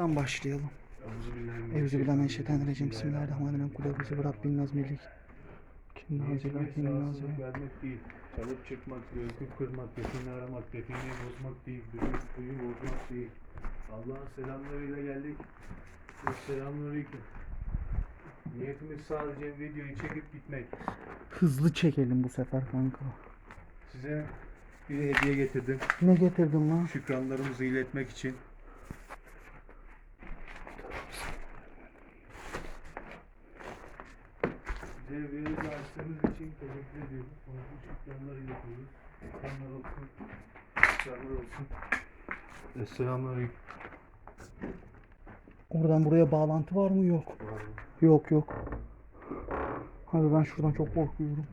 Buradan başlayalım. Euzubillahimineşşeytanirracim. Bismillahirrahmanirrahim. Kul bi rabbin nas melik. Kim nazil kim nazil. vermek değil. Çalıp çıkmak, gözlük kırmak, defini aramak, defini bozmak değil, büyük kuyu bozmak değil. Allah'ın selamlarıyla geldik. Selamünaleyküm. Niyetimiz sadece videoyu çekip gitmek. Hızlı çekelim bu sefer kanka. Size bir hediye getirdim. Ne getirdim lan? Şükranlarımızı iletmek için. Verildi açtığınız için teşekkür ediyoruz. Sonsuz şükranlar iletiyoruz. Şükranlar olsun. Şükranlar olsun. Selamünaleyküm. Oradan buraya bağlantı var mı? Yok. Yok yok. Abi ben şuradan çok korkuyorum.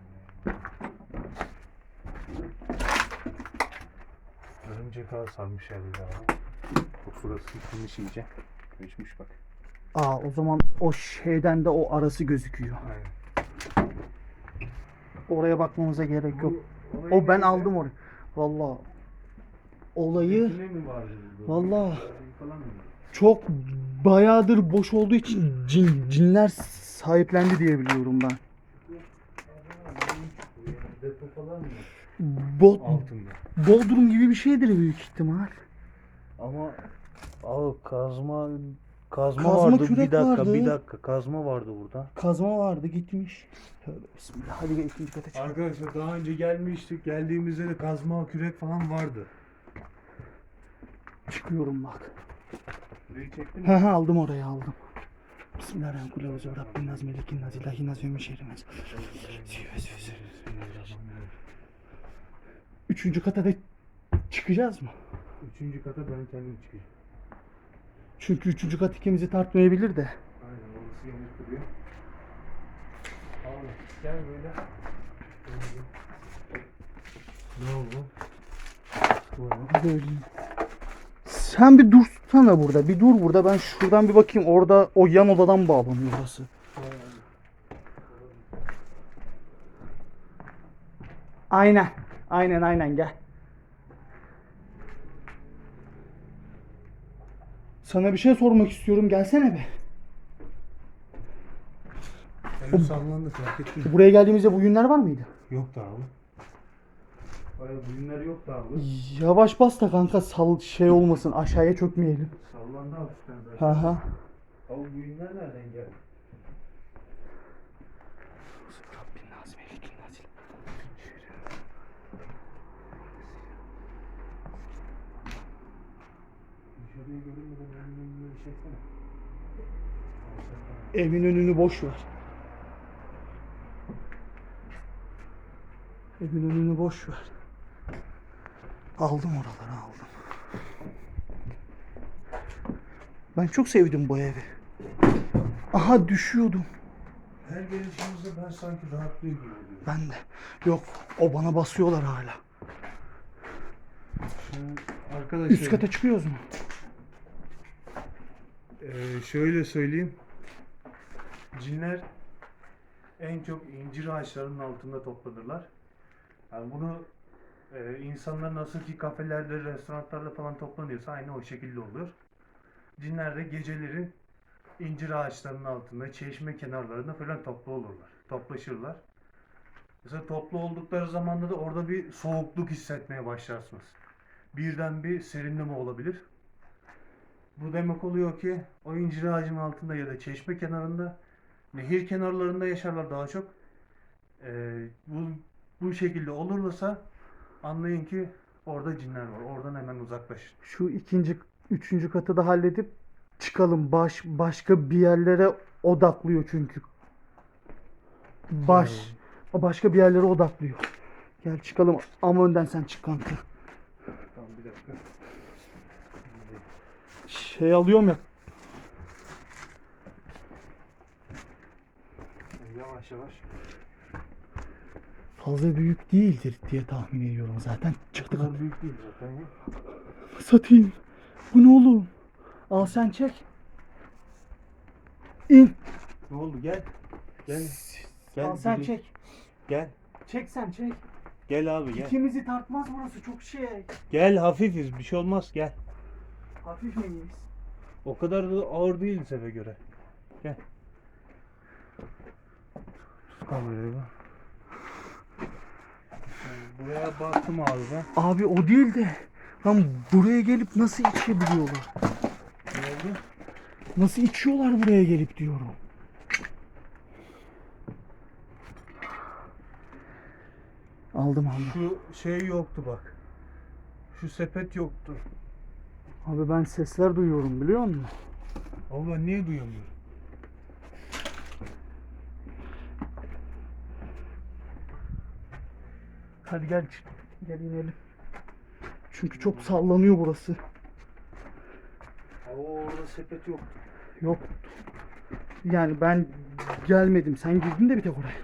Örümcek ağı sarmış herhalde abi. Bu şurası gitmiş iyice. Göçmüş bak. Aa o zaman o şeyden de o arası gözüküyor. Aynen. Oraya bakmamıza gerek yok. Bu O ben aldım orayı. Vallahi olayı mı? çok bayağıdır boş olduğu için cin, cinler sahiplendi diye biliyorum ben. Bot, Altında. Bodrum gibi bir şeydir büyük ihtimal. Ama abi kazma kazma, Kazma vardı. kürek Bir dakika, vardı. bir dakika. Kazma vardı burada. Kazma vardı gitmiş. Tövbe bismillah. Hadi gel ikinci kata çıkalım. Arkadaşlar daha önce gelmiştik. Geldiğimizde de kazma, kürek falan vardı. Çıkıyorum bak. Burayı çektin mi? He he aldım orayı aldım. Bismillahirrahmanirrahim. Rabbin nas melikin nas ilahin nas ve nas. Üçüncü kata da çıkacağız mı? Üçüncü kata ben kendim çıkayım. Çünkü üçüncü kat ikimizi tartmayabilir de. Aynen orası yanık duruyor. Abi gel böyle. Ne oldu? Böyle. Sen bir dursana burada. Bir dur burada. Ben şuradan bir bakayım. Orada o yan odadan bağlanıyor orası. Aynen. Aynen aynen gel. Sana bir şey sormak istiyorum. Gelsene be. Öyle sallandı fark ettin mi? Buraya geldiğimizde bu yünler var mıydı? Yoktu abi. Hayır bugünler yoktu abi. Yavaş bas da kanka sal şey olmasın. Aşağıya çökmeyelim. Sallandı hafiften zaten. Ha ha. Abi bu günler nereden geldi? Rabbin nazim Evin önünü boş ver. Evin önünü boş ver. Aldım oraları aldım. Ben çok sevdim bu evi. Aha düşüyordum. Her gelişimizde ben sanki rahatlıyor gibi oluyorum. Ben de. Yok o bana basıyorlar hala. Şimdi arkadaşlar Üst kata çıkıyoruz mu? Ee, şöyle söyleyeyim. Cinler en çok incir ağaçlarının altında toplanırlar. Yani bunu e, insanlar nasıl ki kafelerde, restoranlarda falan toplanıyorsa aynı o şekilde olur. Cinler de geceleri incir ağaçlarının altında, çeşme kenarlarında falan toplu olurlar. Toplaşırlar. Mesela toplu oldukları zamanda da orada bir soğukluk hissetmeye başlarsınız. Birden bir serinleme olabilir. Bu demek oluyor ki o incir ağacının altında ya da çeşme kenarında, nehir kenarlarında yaşarlar daha çok. Ee, bu bu şekilde olursa anlayın ki orada cinler var. Oradan hemen uzaklaşın. Şu ikinci, üçüncü katı da halledip çıkalım. Baş, başka bir yerlere odaklıyor çünkü. Baş, o başka bir yerlere odaklıyor. Gel çıkalım ama önden sen çık kanka. Tamam bir dakika. Şey alıyorum ya. Yavaş yavaş. Fazla büyük değildir diye tahmin ediyorum zaten. Çıktık. kadar büyük değil zaten ya. Satayım. Bu ne oğlum? Al sen çek. İn. Ne oldu gel. Gel. Gel. Al sen çek. Gel. Çek sen çek. Gel abi gel. İkimizi tartmaz burası çok şey. Gel hafifiz bir şey olmaz gel. Hafif miyiz? O kadar da ağır değil seve göre. Gel. Tut kamerayı bak. Buraya baktım abi ben. Abi o değil de lan buraya gelip nasıl içebiliyorlar? Ne oldu? Nasıl içiyorlar buraya gelip diyorum. Aldım aldım. Şu şey yoktu bak. Şu sepet yoktu. Abi ben sesler duyuyorum biliyor musun? Ama ben niye duyamıyorum? Hadi gel gel inelim. Çünkü çok sallanıyor burası. Ama orada sepet yoktu. Yok. Yani ben gelmedim. Sen girdin de bir tek oraya.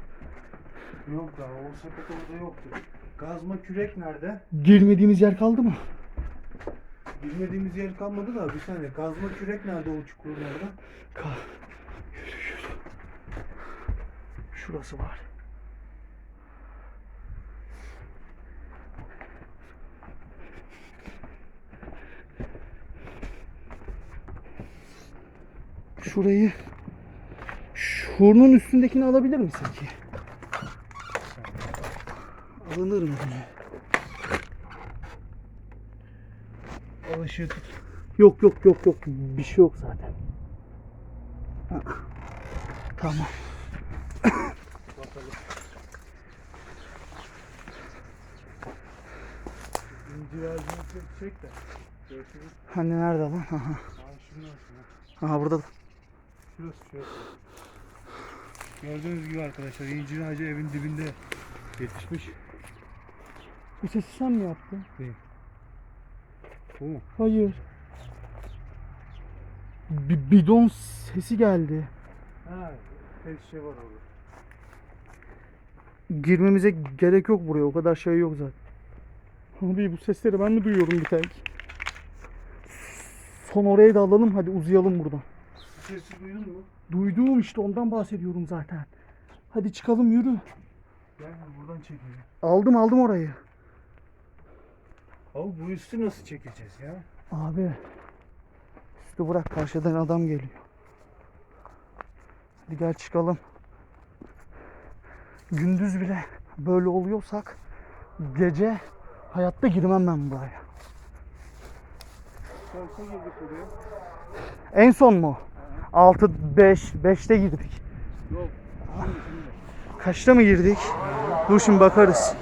Yok daha o sepet orada yoktu. Gazma kürek nerede? Girmediğimiz yer kaldı mı? Bilmediğimiz yer kalmadı da bir saniye. Gazma kürek nerede o çukurlarda? Ka yürü yürü. Şurası var. Şurayı şunun üstündekini alabilir misin ki? Alınır mı? Al ışığı tut. Yok yok yok yok bir şey yok zaten. Ha. Tamam. Bakalım. Çek- de. Görüşürüz. Hani nerede lan? Aha. Şuna. Aha burada. Şurası şurası. Gördüğünüz gibi arkadaşlar incir ağacı evin dibinde yetişmiş. Bu sesi sen mi yaptın? Bu Hayır. Bir bidon sesi geldi. Ha, tek şey var orada. Girmemize gerek yok buraya. O kadar şey yok zaten. Abi bu sesleri ben mi duyuyorum bir tek? Son oraya da alalım hadi uzayalım buradan. Sesi duydun mu? Duyduğum işte ondan bahsediyorum zaten. Hadi çıkalım yürü. Gel buradan çekelim. Aldım aldım orayı. Abi bu üstü nasıl çekeceğiz ya? Abi. Üstü bırak karşıdan adam geliyor. Hadi gel çıkalım. Gündüz bile böyle oluyorsak gece hayatta girmem ben buraya. Girdik? En son mu? 6 5 5'te girdik. Yok. Kaçta mı girdik? Dur şimdi bakarız.